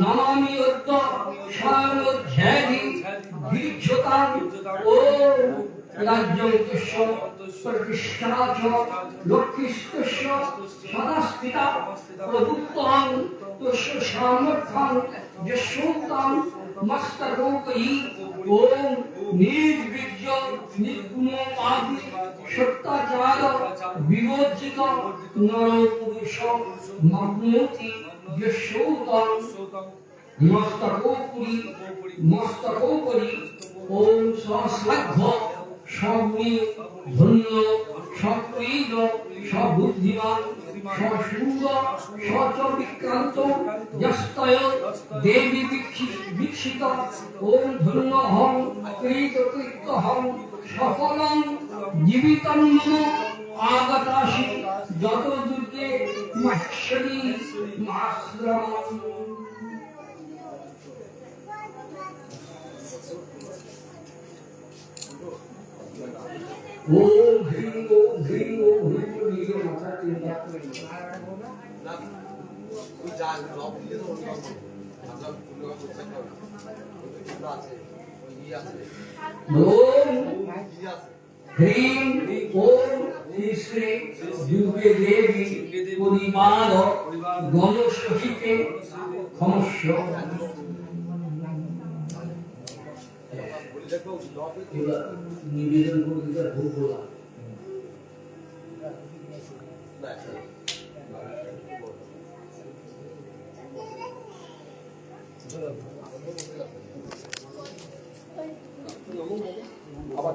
নমামি অদ্য স্বয়মধ্যাধি দীর্ঘতাং ও রাজ্যং তুষ্য প্রতিষ্ঠা চ লক্ষ্মীস্তস্য সদাস্থিতা প্রভুত্বং তুষ্য সামর্থ্যং যশোতাং মস্তকোপরি ওম নির্বীর্য নির্গুণ আদি সত্যাচার বিবর্জিত নরপুরুষ মগ্নতি যশোতাং মস্তকোপরি মস্তকোপরি, ওম সশ্রদ্ধ সগ্নি, ধন্য সপ্রীত সবুদ্ধিমান সসূর সচ বিক্রান্ত যস্তয়, দেবী দীক্ষিত, ওম ধন্য হং কৃত কৃত হং সকলং জীবিতং মম, আগতাসি, যত দুর্গে মহেশ্বরী মাশ্রমম ওম হ্রিং ওম হ্রিং ওম হ্রিং নিজের মাথা চিন্তা করে না তুই যা জব দিয়ে তো অন্য আমরা পুরো করতে পারবো ওই আছে ওই ইয়ে আছে ওম ইয়ে আছে দুর্গে দেবী পরিবার গণ সহিতে ক্ষমস্য বলি দেখো নিবেদন করে দিতে আবার